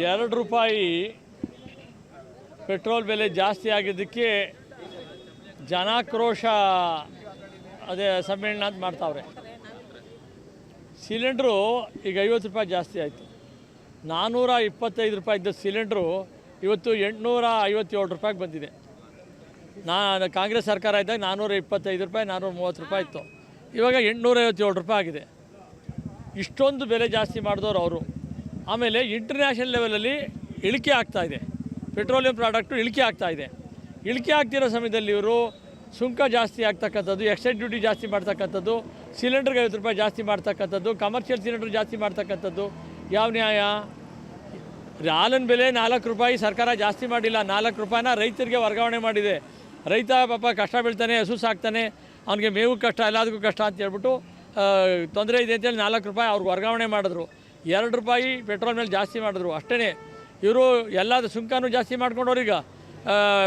ಎರಡು ರೂಪಾಯಿ ಪೆಟ್ರೋಲ್ ಬೆಲೆ ಜಾಸ್ತಿ ಆಗಿದ್ದಕ್ಕೆ ಜನಾಕ್ರೋಶ ಅದೇ ಸಮ್ಮೇಳನ ಅಂತ ಮಾಡ್ತಾವ್ರೆ. ಸಿಲಿಂಡ್ರು ಈಗ ಐವತ್ತು ರೂಪಾಯಿ ಜಾಸ್ತಿ ಆಯಿತು. ನಾನ್ನೂರ ಇಪ್ಪತ್ತೈದು ರೂಪಾಯಿ ಇದ್ದ ಸಿಲಿಂಡ್ರು ಇವತ್ತು ಎಂಟುನೂರ ಐವತ್ತೇಳು ರೂಪಾಯಿಗೆ ಬಂದಿದೆ. ನಾನು ಕಾಂಗ್ರೆಸ್ ಸರ್ಕಾರ ಇದ್ದಾಗ ನಾನ್ನೂರ ಇಪ್ಪತ್ತೈದು ರೂಪಾಯಿ ನಾನ್ನೂರ ಮೂವತ್ತು ರೂಪಾಯಿ ಇತ್ತು. ಇವಾಗ ಎಂಟುನೂರ ಐವತ್ತೇಳು ರೂಪಾಯಿ ಆಗಿದೆ. ಇಷ್ಟೊಂದು ಬೆಲೆ ಜಾಸ್ತಿ ಮಾಡಿದವರು ಅವರು. ಆಮೇಲೆ ಇಂಟರ್ನ್ಯಾಷನಲ್ ಲೆವೆಲಲ್ಲಿ ಇಳಿಕೆ ಆಗ್ತಾ ಇದೆ. ಪೆಟ್ರೋಲಿಯಂ ಪ್ರಾಡಕ್ಟು ಇಳಿಕೆ ಆಗ್ತಾ ಇದೆ. ಇಳಿಕೆ ಆಗ್ತಿರೋ ಸಮಯದಲ್ಲಿ ಇವರು ಸುಂಕ ಜಾಸ್ತಿ ಆಗ್ತಕ್ಕಂಥದ್ದು ಎಕ್ಸೈಸ್ ಡ್ಯೂಟಿ ಜಾಸ್ತಿ ಮಾಡ್ತಕ್ಕಂಥದ್ದು ಸಿಲಿಂಡರ್ಗೆ ಐವತ್ತು ರೂಪಾಯಿ ಜಾಸ್ತಿ ಮಾಡ್ತಕ್ಕಂಥದ್ದು ಕಮರ್ಷಿಯಲ್ ಸಿಲಿಂಡರ್ ಜಾಸ್ತಿ ಮಾಡ್ತಕ್ಕಂಥದ್ದು, ಯಾವ ನ್ಯಾಯ? ಹಾಲಿನ ಬೆಲೆ ನಾಲ್ಕು ರೂಪಾಯಿ, ಸರ್ಕಾರ ಜಾಸ್ತಿ ಮಾಡಿಲ್ಲ, ನಾಲ್ಕು ರೂಪಾಯಿನ ರೈತರಿಗೆ ವರ್ಗಾವಣೆ ಮಾಡಿದೆ. ರೈತ ಪಾಪ ಕಷ್ಟ ಬೀಳ್ತಾನೆ, ಹಸು ಸಾಕ್ತಾನೆ, ಅವನಿಗೆ ಮೇವು ಕಷ್ಟ, ಎಲ್ಲದಕ್ಕೂ ಕಷ್ಟ ಅಂತ ಹೇಳ್ಬಿಟ್ಟು ತೊಂದರೆ ಇದೆ ಅಂತೇಳಿ ನಾಲ್ಕು ರೂಪಾಯಿ ಅವ್ರಿಗೆ ವರ್ಗಾವಣೆ ಮಾಡಿದ್ರು. ಎರಡು ರೂಪಾಯಿ ಪೆಟ್ರೋಲ್ ಮೇಲೆ ಜಾಸ್ತಿ ಮಾಡಿದ್ರು. ಅಷ್ಟೇ ಇವರು ಎಲ್ಲದ ಸುಂಕನೂ ಜಾಸ್ತಿ ಮಾಡ್ಕೊಂಡವ್ರೀಗ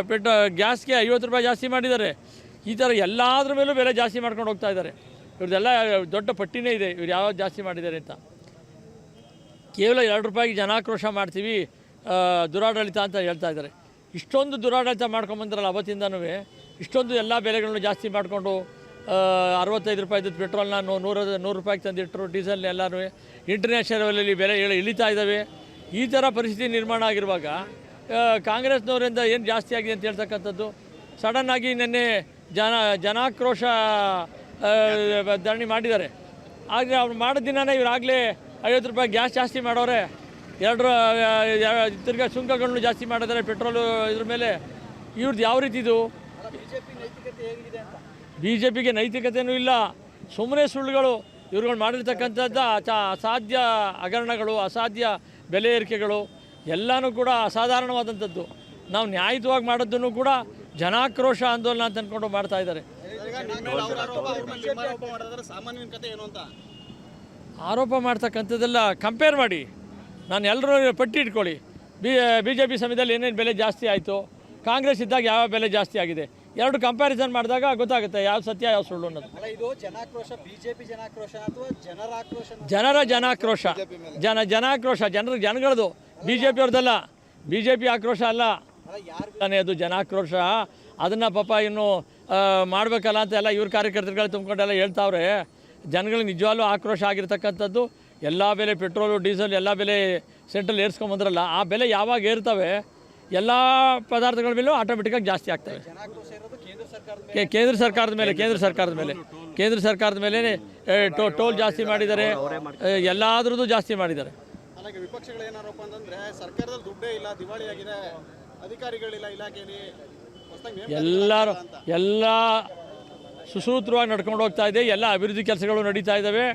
ಪೆಟ್ರೋ, ಗ್ಯಾಸ್ಗೆ ಐವತ್ತು ರೂಪಾಯಿ ಜಾಸ್ತಿ ಮಾಡಿದ್ದಾರೆ. ಈ ಥರ ಎಲ್ಲಾದ್ರ ಮೇಲೂ ಬೆಲೆ ಜಾಸ್ತಿ ಮಾಡ್ಕೊಂಡು ಹೋಗ್ತಾ ಇದ್ದಾರೆ. ಇವ್ರದ್ದೆಲ್ಲ ದೊಡ್ಡ ಪಟ್ಟಿನೇ ಇದೆ, ಇವ್ರು ಯಾವ್ದು ಜಾಸ್ತಿ ಮಾಡಿದ್ದಾರೆ ಅಂತ. ಕೇವಲ ಎರಡು ರೂಪಾಯಿಗೆ ಜನಾಕ್ರೋಶ ಮಾಡ್ತೀವಿ ದುರಾಡಳಿತ ಅಂತ ಹೇಳ್ತಾ ಇದ್ದಾರೆ. ಇಷ್ಟೊಂದು ದುರಾಡಳಿತ ಮಾಡ್ಕೊಂಬಂದ್ರಲ್ಲ ಅವತ್ತಿಂದನೂ ಇಷ್ಟೊಂದು ಎಲ್ಲ ಬೆಲೆಗಳನ್ನು ಜಾಸ್ತಿ ಮಾಡಿಕೊಂಡು ಅರವತ್ತೈದು ರೂಪಾಯಿದ್ದು ಪೆಟ್ರೋಲ್ನ ನೂ- ನೂರ, ನೂರು ರೂಪಾಯಿಗೆ ತಂದಿಟ್ಟರು ಡೀಸೆಲ್ ಎಲ್ಲರೂ ಇಂಟರ್ನ್ಯಾಷನಲ್ ಲೆವೆಲಲ್ಲಿ ಬೆಲೆ ಇಳಿ, ಇಳಿತಾ ಇದ್ದಾವೆ. ಈ ಥರ ಪರಿಸ್ಥಿತಿ ನಿರ್ಮಾಣ ಆಗಿರುವಾಗ ಕಾಂಗ್ರೆಸ್ನವರಿಂದ ಏನು ಜಾಸ್ತಿ ಆಗಿದೆ ಅಂತ ಹೇಳ್ತಕ್ಕಂಥದ್ದು? ಸಡನ್ನಾಗಿ ನಿನ್ನೆ ಜನ, ಜನಾಕ್ರೋಶ ಧರಣಿ ಮಾಡಿದ್ದಾರೆ. ಆದರೆ ಅವ್ರು ಮಾಡಿದ ದಿನನೇ ಇವರಾಗಲೇ ಐವತ್ತು ರೂಪಾಯಿ ಗ್ಯಾಸ್ ಜಾಸ್ತಿ ಮಾಡೋರೆ. ಎರಡು ತಿರ್ಗಾ ಸುಂಕಗಳನ್ನು ಜಾಸ್ತಿ ಮಾಡಿದ್ದಾರೆ, ಪೆಟ್ರೋಲು ಇದ್ರ ಮೇಲೆ. ಇವ್ರದ್ದು ಯಾವ ರೀತಿ ಇದು? ಬಿ ಜೆ ಪಿಗೆ ನೈತಿಕತೆಯೂ ಇಲ್ಲ. ಸುಮ್ಮನೆ ಸುಳ್ಳುಗಳು ಇವ್ರುಗಳು ಮಾಡಿರ್ತಕ್ಕಂಥದ್ದು ಅಸಾಧ್ಯ ಹಗರಣಗಳು, ಅಸಾಧ್ಯ ಬೆಲೆ ಏರಿಕೆಗಳು ಎಲ್ಲನೂ ಕೂಡ ಅಸಾಧಾರಣವಾದಂಥದ್ದು. ನಾವು ನ್ಯಾಯಯುತವಾಗಿ ಮಾಡೋದನ್ನು ಕೂಡ ಜನಾಕ್ರೋಶ ಆಂದೋಲನ ಅಂತ ಅಂದ್ಕೊಂಡು ಮಾಡ್ತಾ ಇದ್ದಾರೆ. ಆರೋಪ ಮಾಡ್ತಕ್ಕಂಥದ್ದೆಲ್ಲ ಕಂಪೇರ್ ಮಾಡಿ. ನಾನು ಎಲ್ಲರೂ ಪಟ್ಟಿ ಇಟ್ಕೊಳ್ಳಿ. ಬಿ ಬಿ ಜೆ ಪಿ ಸಮಯದಲ್ಲಿ ಏನೇನು ಬೆಲೆ ಜಾಸ್ತಿ ಆಯಿತು, ಕಾಂಗ್ರೆಸ್ ಇದ್ದಾಗ ಯಾವ ಬೆಲೆ ಜಾಸ್ತಿ ಆಗಿದೆ? ಎರಡು ಕಂಪ್ಯಾರಿಸನ್ ಮಾಡಿದಾಗ ಗೊತ್ತಾಗುತ್ತೆ ಯಾವ ಸತ್ಯ ಯಾವ ಸುಳ್ಳು ಅನ್ನೋದು. ಇದು ಜನಾಕ್ರೋಶ ಬಿಜೆಪಿ ಜನಾಕ್ರೋಶ ಅಥವಾ ಜನರ ಆಕ್ರೋಶ ಜನರ ಜನಾಕ್ರೋಶ. ಜನ ಜನಾಕ್ರೋಶ ಜನರ ಜನಗಳದು. ಬಿ ಜೆ ಪಿಯವ್ರದ್ದಲ್ಲ ಬಿ ಜೆ ಪಿ ಆಕ್ರೋಶ ಅಲ್ಲ. ಅಲ್ಲ ಯಾರು ತಾನೇ ಅದು ಜನಾಕ್ರೋಶ. ಅದನ್ನು ಪಾಪ ಇನ್ನು ಮಾಡಬೇಕಲ್ಲ ಅಂತ ಎಲ್ಲ ಇವ್ರ ಕಾರ್ಯಕರ್ತರುಗಳು ತುಂಬಿಕೊಂಡೆಲ್ಲ ಹೇಳ್ತಾವ್ರೆ. ಜನಗಳಿಗೆ ನಿಜವಾಗ್ಲೂ ಆಕ್ರೋಶ ಆಗಿರ್ತಕ್ಕಂಥದ್ದು. ಎಲ್ಲ ಬೆಲೆ ಪೆಟ್ರೋಲು ಡೀಸೆಲ್ ಎಲ್ಲ ಬೆಲೆ ಸೆಂಟ್ರಲ್ ಏರ್ಸ್ಕೊಂಬಂದ್ರಲ್ಲ ಆ ಬೆಲೆ ಯಾವಾಗ ಏರ್ತವೆ ಎಲ್ಲ ಪದಾರ್ಥಗಳ ಮೇಲೂ ಆಟೋಮೆಟಿಕ್ಕಾಗಿ ಜಾಸ್ತಿ ಆಗ್ತವೆ. ಕೇಂದ್ರ ಸರ್ಕಾರದ ಮೇಲೆ ಕೇಂದ್ರ ಸರ್ಕಾರದ ಮೇಲೆ. ಕೇಂದ್ರ ಸರ್ಕಾರದ ಮೇಲೆ ಟೋಲ್ ಜಾಸ್ತಿ ಮಾಡಿದ್ದಾರೆ. ಎಲ್ಲಾದ್ರದ್ದು ಜಾಸ್ತಿ ಮಾಡಿದ್ದಾರೆ. ವಿಪಕ್ಷಗಳು ಏನಾರಪ್ಪ ಅಂತಂದ್ರೆ ಸರ್ಕಾರದಲ್ಲಿ ದುಡ್ಡೇ ಇಲ್ಲ ದಿವಾಳಿ ಆಗಿದೆ ಅಧಿಕಾರಿಗಳಿಲ್ಲ ಇಲಾಖೆಯಲ್ಲಿ ಹೊಸದಾಗಿ ಎಲ್ಲರೂ ಎಲ್ಲ ಸುಸೂತ್ರವಾಗಿ ನಡ್ಕೊಂಡು ಹೋಗ್ತಾ ಇದೆ. ಎಲ್ಲ ಅಭಿವೃದ್ಧಿ ಕೆಲಸಗಳು ನಡೀತಾ ಇದ್ದಾವೆ.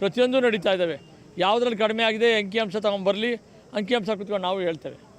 ಪ್ರತಿಯೊಂದು ನಡೀತಾ ಇದ್ದಾವೆ. ಯಾವುದ್ರಲ್ಲಿ ಕಡಿಮೆ ಆಗಿದೆ ಅಂಕಿಅಂಶ ತಗೊಂಡ್ಬರಲಿ ಅಂಕಿಅಂಶ ಕುತ್ಕೊಂಡು ನಾವು ಹೇಳ್ತೇವೆ.